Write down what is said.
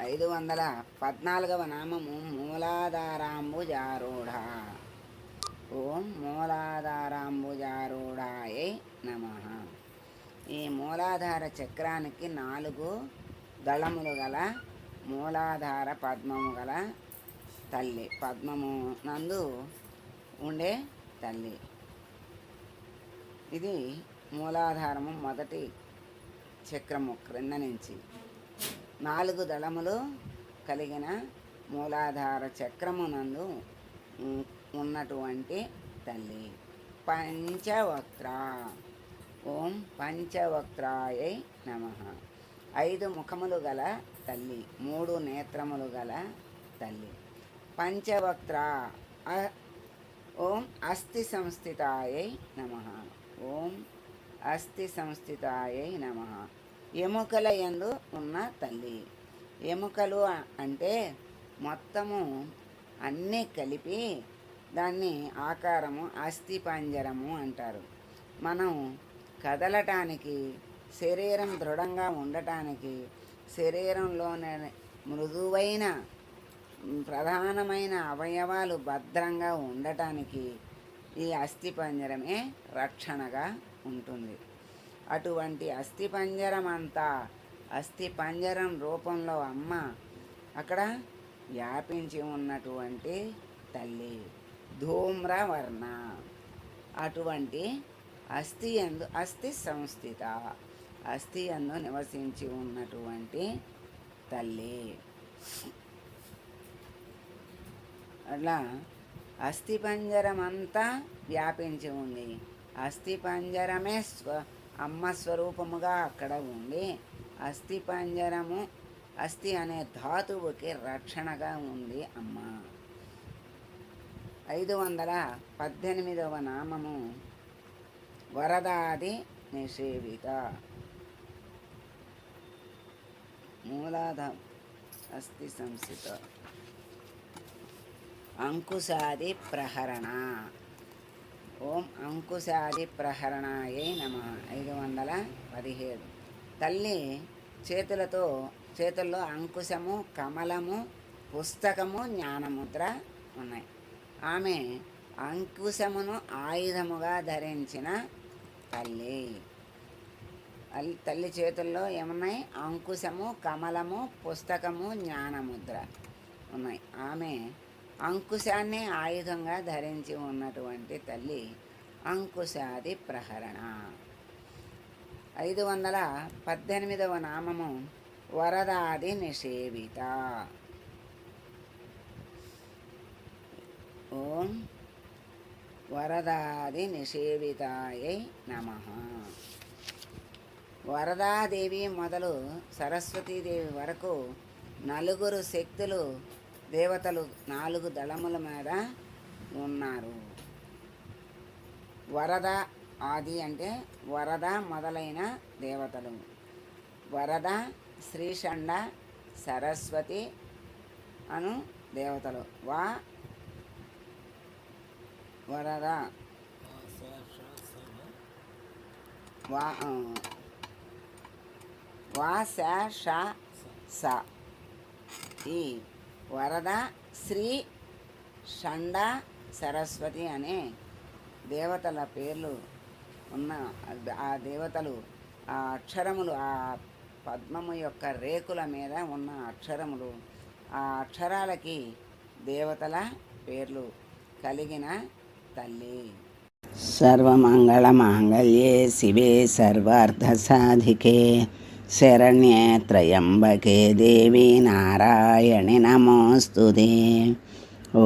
ఐదు వందల పద్నాలుగవ నామము మూలాధారాంబుజారూఢ. ఓం మూలాధారాంబుజారూఢాయ నమ. ఈ మూలాధార చక్రానికి నాలుగు దళములు గల మూలాధార పద్మము గల తల్లి. పద్మము నందు ఉండే తల్లి. ఇది మూలాధారము మొదటి చక్రము క్రింద నుంచి. నాలుగు దళములు కలిగిన మూలాధార చక్రమునందు ఉన్నటువంటి తల్లి. పంచవక్త్ర. ఓం పంచవక్త్రాయై నమ. ఐదు ముఖములు గల తల్లి. మూడు నేత్రములు గల తల్లి. పంచవక్త్ర. ఓం అస్థి సంస్థితాయై నమ. ఓం అస్థి సంస్థితాయై నమ. ఎముకల యందు ఉన్న తల్లి. ఎముకలు అంటే మొత్తము అన్నీ కలిపి దాన్ని ఆకారము అస్థిపంజరము అంటారు. మనం కదలటానికి శరీరం దృఢంగా ఉండటానికి శరీరంలోని మృదువైన ప్రధానమైన అవయవాలు భద్రంగా ఉండటానికి ఈ అస్థిపంజరమే రక్షణగా ఉంటుంది. అటువంటి అస్థిపంజరం అంతా అస్థిపంజరం రూపంలో అమ్మ అక్కడ వ్యాపించి ఉన్నటువంటి తల్లి ధూమ్రవర్ణ. అటువంటి అస్థి ఎందు అస్థి సంస్థిత అస్థి ఎందు నివసించి ఉన్నటువంటి తల్లి. అట్లా అస్థిపంజరం అంతా వ్యాపించి ఉంది. అస్థిపంజరమే స్వ అమ్మ స్వరూపముగా అక్కడ ఉండి అస్థిపంజరము అస్థి అనే ధాతువుకి రక్షణగా ఉంది అమ్మ. ఐదు వందల పద్దెనిమిదవ నామము వరదాది నిషేవిత. మూలాధ అస్థి సంస్థిత అంకుశాది ప్రహరణ. ఓం అంకుశాది ప్రహరణాయై నమ. ఐదు వందల పదిహేడు. తల్లి చేతులతో చేతుల్లో అంకుశము కమలము పుస్తకము జ్ఞానముద్ర ఉన్నాయి. ఆమె అంకుశమును ఆయుధముగా ధరించిన తల్లి. తల్లి చేతుల్లో ఏమున్నాయి? అంకుశము కమలము పుస్తకము జ్ఞానముద్ర ఉన్నాయి. ఆమె అంకుశాన్ని ఆయుధంగా ధరించి ఉన్నటువంటి తల్లి అంకుశాది ప్రహరణ. ఐదు వందల పద్దెనిమిదవ నామము వరదాది నిషేవిత. ఓం వరదాది నిషేవితాయై నమ. వరదాదేవి మొదలు సరస్వతీదేవి వరకు నలుగురు శక్తులు దేవతలు నాలుగు దళముల మీద ఉన్నారు. వరద ఆది అంటే వరద మొదలైన దేవతలు. వరద శ్రీషండ సరస్వతి అను దేవతలు. వా వరద. వా వా శ ష స. ఈ వరద శ్రీ షండ సరస్వతి అనే దేవతల పేర్లు ఉన్న ఆ దేవతలు ఆ అక్షరములు ఆ పద్మము యొక్క రేకుల మీద ఉన్న అక్షరములు ఆ అక్షరాలకి దేవతల పేర్లు కలిగిన తల్లి. సర్వమంగళ మాంగళ్యే శివే సర్వార్థసాధికే. శరణ్యే త్రయంబకే దేవి నారాయణి నమోస్తుతే ఓ